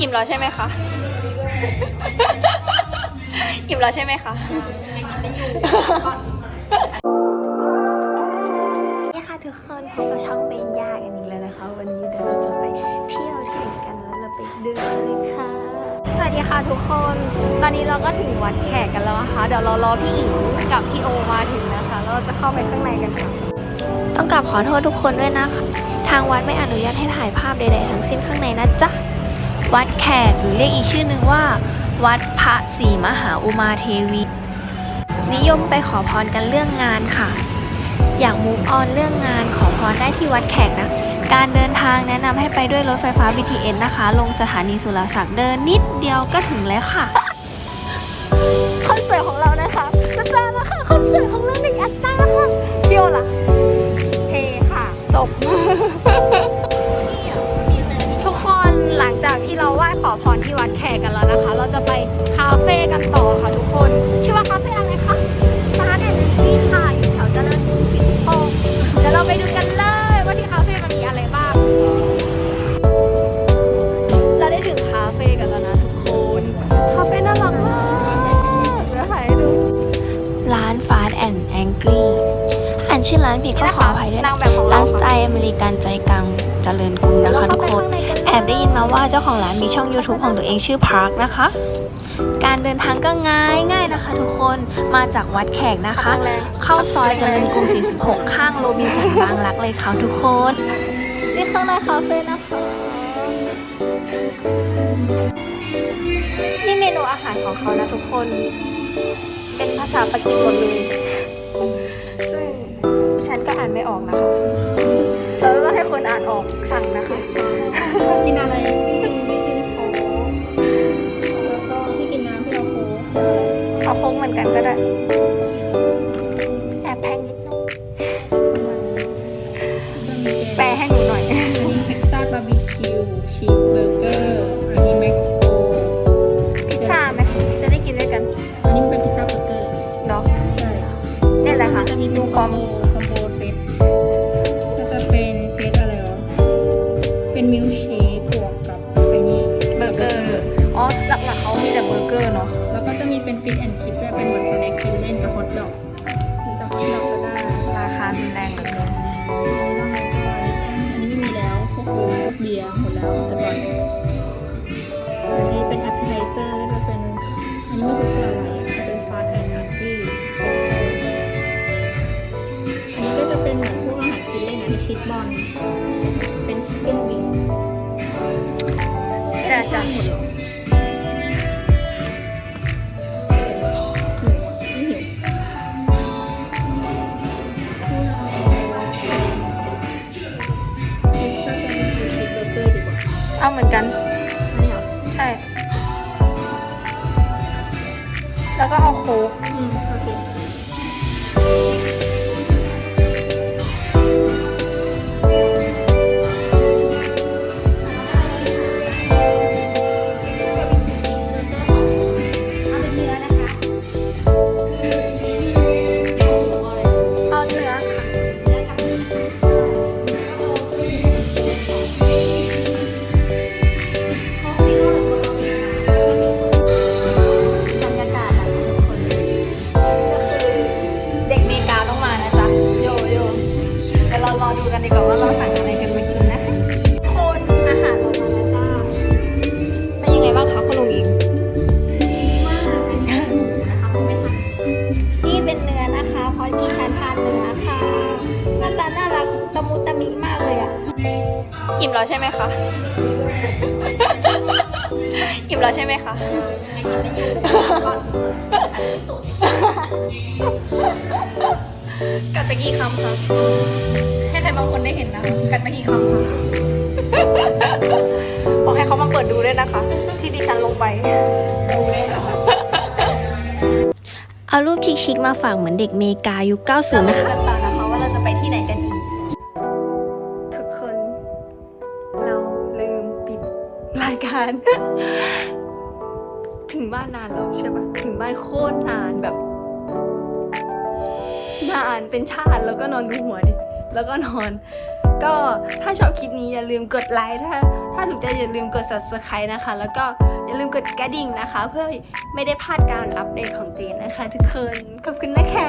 อิ่มแล้วใช่ไหมคะ อิ่มแล้วใช่ไหมคะนี่ค่ะทุกคนพบกับช่องเบนยากันอีกแล้วนะคะ วันนี้เดี๋ยวเราจะไปเที่ยวที่ไหนกันแล้วเราไปดูกันเลยค่ะ สวัสดีค่ะทุกคน ตอนนี้เราก็ถึงวัดแขกกันแล้วนะคะ เดี๋ยวเรารอพี่อิงกับพี่โอมาถึงนะคะแล้วเราจะเข้าไปข้างในกันค่ะ ต้องกลับขอโทษทุกคนด้วยนะคะ ทางวัดไม่อนุญาตให้ถ่ายภาพใดๆทั้งสิ้นข้างในนะจ๊ะ วัดแขกหรือเรียกอีกชื่อหนึ่งว่า วัดพระศรีมหาอุมาเทวี นิยมไปขอพรกันเรื่องงานค่ะ อยากมูฟออนเรื่องงานขอพรได้ที่วัดแขกนะ การเดินทางแนะนำให้ไปด้วยรถไฟฟ้า BTS นะคะ ลงสถานีสุรศักดิ์เดินนิดเดียวก็ถึงแล้วค่ะ คอนเสิร์ตของเรานะคะจะเจอแล้วค่ะคอนเสิร์ตของเราในอัตตาค่ะพี่โอล่ะเทค่ะจบ พรที่วัดแขกกันแล้วนะคะ เราจะไปคาเฟ่กันต่อค่ะทุกคน ชื่อว่าคาเฟ่ ชื่อร้านผิดก็ขออภัยด้วยนานะงแบบของร้าเรานสไตล์อเมริกันใจกลางเจริญกรุงนะคะทุกคน แอบได้ยินมาว่าเจ้าของร้านมีช่อง YouTube ของตัวเองชื่อ Park นะคะ การเดินทางก็ง่ายง่ายนะคะ ทุกคนมาจากวัดแขกนะคะ เข้าซอยเจริญกรุง 46 ข้างโรบินสันบางรักเลยค่ะทุกคนนี่ข้างในคาเฟ่นะคะนี่เมนูอาหารของเขานะทุกคน เป็นภาษาปากีสหมดเลยซึ่ง ฉันก็อ่านไม่ออกนะคะเราต้องให้คนอ่านออกสั่งนะคะ กินอะไร ชีสบอลเป็น chicken wing นี่แหละจ้ะหมดเหรอหิวอะไม่หิวพิซซ่าจะเป็นชีสเบอร์เกอร์ดีกว่าเอาเหมือนกันอันนี้เหรอใช่ แล้วก็เอาโค้กอืม อิ่มแล้วใช่ไหมคะ อิ่มแล้วใช่ไหมคะ กัดไปกี่คำคะให้ใครบางคนได้เห็นนะ กัดไปกี่คำคะบอกให้เขามาเปิดดูด้วยนะคะ ที่ดิฉันลงไป เอารูปชิคๆมาฝากเหมือนเด็กเมกายุค 90 นะคะายการ ถึงบ้านนานแล้วใช่ปะถึงบ้านโคตรนานแบบ นานเป็นชาติแล้วก็นอนดูหัวดิ แล้วก็นอน ก็ถ้าชอบคลิปนี้อย่าลืมกดไลค์ถ้า ถ้าถูกใจอย่าลืมกด subscribe นะคะ แล้วก็อย่าลืมกดกระดิ่งนะคะ เพื่อไม่ได้พลาดการอัปเดตของเจนนะคะ ทุกคน ขอบคุณนะคะ